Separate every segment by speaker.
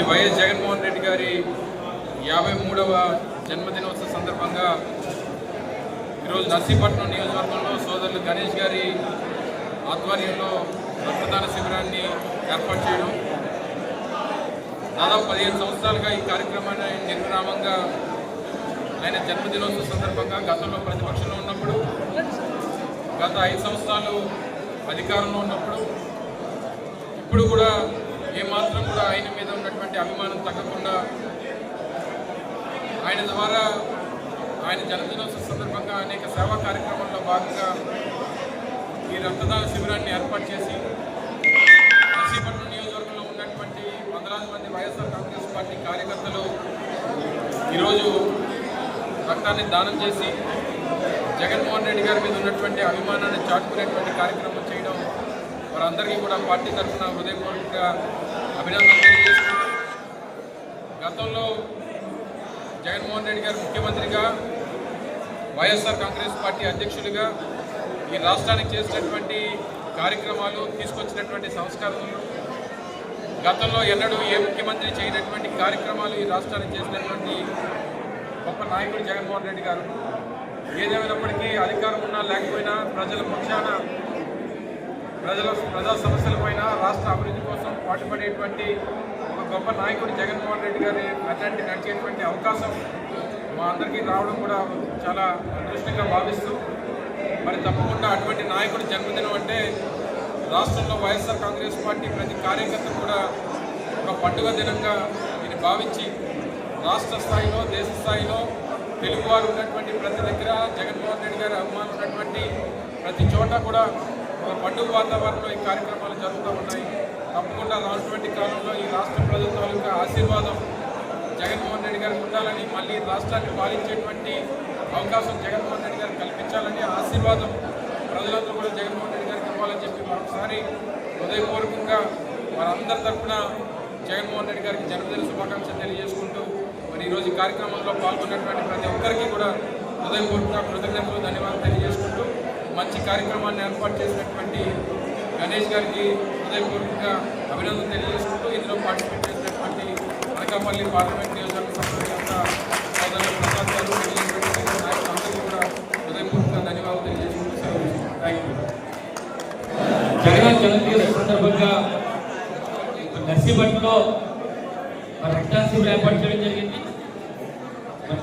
Speaker 1: Shri YS Jaganmohan Reddy గారి యాభై మూడవ జన్మదినోత్సవ సందర్భంగా ఈరోజు నర్సీపట్నం నియోజకవర్గంలో సోదరులు గణేష్ గారి ఆధ్వర్యంలో రక్తదాన శిబిరాన్ని ఏర్పాటు చేయడం. దాదాపు పదిహేను సంవత్సరాలుగా ఈ కార్యక్రమాన్ని నిర్విరామంగా ఆయన జన్మదినోత్సవ సందర్భంగా గతంలో ప్రతిపక్షంలో ఉన్నప్పుడు గత ఐదు సంవత్సరాలు అధికారంలో ఉన్నప్పుడు ఇప్పుడు కూడా ఏమాత్రం కూడా ఆయన మీద ఎటువంటి అభిమానం తగ్గకుండా ఆయన ద్వారా ఆయన జన్మదినోత్సవ సందర్భంగా అనేక సేవా కార్యక్రమాల్లో భాగంగా ఈ రక్తదాన శిబిరాన్ని ఏర్పాటు చేసి నర్సీపట్నం నియోజకవర్గంలో ఉన్నటువంటి వందలాది మంది వైఎస్ఆర్ కాంగ్రెస్ పార్టీ కార్యకర్తలు ఈరోజు రక్తాన్ని దానం చేసి జగన్మోహన్ రెడ్డి గారి మీద ఉన్నటువంటి అభిమానాన్ని చాటుకునేటువంటి కార్యక్రమం చేయడం వారందరికీ కూడా పార్టీ తరఫున హృదయపూర్వకంగా అభినందన తెలియజేస్తున్నాను. గతంలో జగన్మోహన్ రెడ్డి గారు ముఖ్యమంత్రిగా వైఎస్ఆర్ కాంగ్రెస్ పార్టీ అధ్యక్షుడిగా ఈ రాష్ట్రానికి చేసినటువంటి కార్యక్రమాలు తీసుకొచ్చినటువంటి సంస్కరణలు గతంలో ఎన్నడూ ఏ ముఖ్యమంత్రి చేయనటువంటి కార్యక్రమాలు ఈ రాష్ట్రానికి చేసినటువంటి గొప్ప నాయకుడు జగన్మోహన్ రెడ్డి గారు. ఏదేమైనప్పటికీ అధికారం ఉన్నా లేకపోయినా ప్రజల పక్షాన ప్రజల ప్రజా సమస్యలపైన రాష్ట్ర అభివృద్ధి కోసం పాటుపడేటువంటి ఒక గొప్ప నాయకుడు జగన్మోహన్ రెడ్డి గారి అట్లాంటి నడిచేటువంటి అవకాశం మా అందరికీ రావడం కూడా చాలా అదృష్టంగా భావిస్తూ మరి తప్పకుండా అటువంటి నాయకుడి జన్మదినం అంటే రాష్ట్రంలో వైఎస్ఆర్ కాంగ్రెస్ పార్టీ ప్రతి కార్యకర్త కూడా ఒక పండుగ దినంగా దీన్ని భావించి రాష్ట్ర స్థాయిలో దేశ స్థాయిలో తెలుగువారు ఉన్నటువంటి ప్రతి దగ్గర జగన్మోహన్ రెడ్డి గారి అభిమానులు ఉన్నటువంటి ప్రతి చోట కూడా ఒక పండుగ వాతావరణంలో ఈ కార్యక్రమాలు జరుగుతూ ఉన్నాయి. తప్పకుండా రానటువంటి కాలంలో ఈ రాష్ట్ర ప్రజల యొక్క ఆశీర్వాదం జగన్మోహన్ రెడ్డి గారికి ఉండాలని మళ్ళీ రాష్ట్రాన్ని పాలించేటువంటి అవకాశం జగన్మోహన్ రెడ్డి గారికి కల్పించాలని ఆశీర్వాదం ప్రజలందరూ కూడా జగన్మోహన్ రెడ్డి గారికి ఇవ్వాలని చెప్పి మరొకసారి హృదయపూర్వకంగా వారందరి తరఫున జగన్మోహన్ రెడ్డి గారికి జన్మదిన శుభాకాంక్షలు తెలియజేసుకుంటూ మరి ఈరోజు కార్యక్రమంలో పాల్గొన్నటువంటి ప్రతి ఒక్కరికి కూడా హృదయపూర్వక కృతజ్ఞతలు ధన్యవాదాలు తెలియజేసుకుంటూ మంచి కార్యక్రమాన్ని ఏర్పాటు చేసినటువంటి గణేష్ గారికి హృదయపూర్వకంగా అభినందన తెలియజేసుకుంటూ ఇందులో పార్టిసిపేట్ చేసినటువంటి అనకాపల్లి పార్లమెంట్ నియోజకవర్గ సంబంధించిన ప్రసాద్ గారు కూడా హృదయపూర్వకంగా ధన్యవాదాలు తెలియజేసుకుంటూ సెలవు థ్యాంక్ యూ
Speaker 2: జగన్ జయంతి సందర్భంగా నర్సీపట్నంలో మరి శిబిరం ఏర్పాటు చేయడం జరిగింది.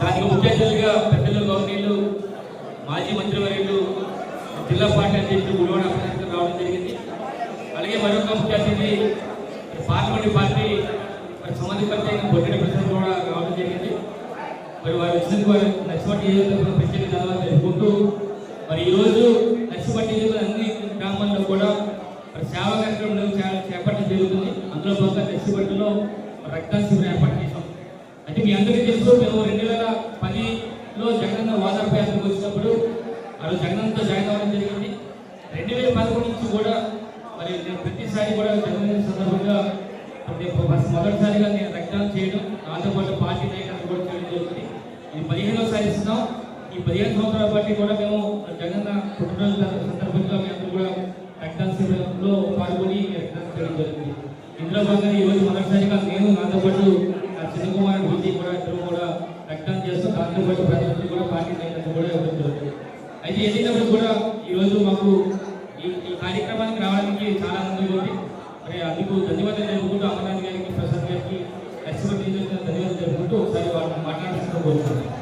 Speaker 2: దానికి ముఖ్య అతిథులుగా పెద్దలు గవర్నీలు మాజీ మంత్రివర్యులు జిల్లా పార్టీ అధ్యక్షులు గుడివాడ రావడం జరిగింది. అలాగే మరొక ముఖ్య అతిథి మరి పార్లమెంట్ పార్టీ మరి సంబంధిత అయిన బొడ్డెడి ప్రసాద్ కూడా రావడం జరిగింది. మరి వారు వచ్చినందుకు వారు నర్సిపట్టి నియోజకవర్గం ప్రత్యేక ధన్యవాదాలు తెలుపుకుంటూ మరి ఈరోజు నర్సిపట్టి అన్ని గ్రామాల్లో కూడా మరి సేవా కార్యక్రమం చేపట్టడం జరుగుతుంది. అందులో భాగంగా నర్సిపట్టిలో రక్తదాన శిబిరం ఏర్పాటు చేశాం. అయితే మీ అందరికీ తెలుసు మేము రెండు వేల పదిలో జగనన్న వాదాప యాత్రకు వచ్చినప్పుడు ఆ రోజు జగనన్నతో జాయిన్ అవ్వడం జరిగింది. రెండు వేల పదకొండు నుంచి కూడా ప్రతిసారి కూడా జన్మదిన సందర్భంగా అంటే ఫస్ట్ మొదటిసారిగా నేను రక్తదానం చేయడం నాతో పాటు పార్టీ నాయకులు కూడా చేయడం జరుగుతుంది ఇది పదిహేనోసారి ఇస్తున్నాం ఈ పదిహేను సంవత్సరాల పాటు కూడా మేము జగన్న పుట్టినరోజు సందర్భంగా మేము కూడా రక్తదాన శిబిరంలో పాల్గొని రక్తదానం చేయడం జరుగుతుంది ఇందులో భాగంగా ఈరోజు మొదటిసారిగా నేను నాతో పాటు నా చిన్న కుమారుడు విజయ్ కూడా ఇద్దరు కూడా రక్తదానం చేస్తూ దాంతో పాటు ప్రజలందరూ కూడా పార్టీ నాయకులు కూడా ఇవ్వడం జరుగుతుంది అయితే ఏదైనప్పుడు కూడా ఈరోజు మాకు ఈ ఈ కార్యక్రమానికి రావడానికి చాలా ఆనందంగా ఉంది మరి అందుకు ధన్యవాదాలు తెలుపుకుంటూ అమర్నాథ్ గారికి ప్రసాద్ గారికి లక్ష్మణ్ ధన్యవాదాలు తెలుపుకుంటూ ఒకసారి వాళ్ళు మాట్లాడుతూ కోరుతున్నాను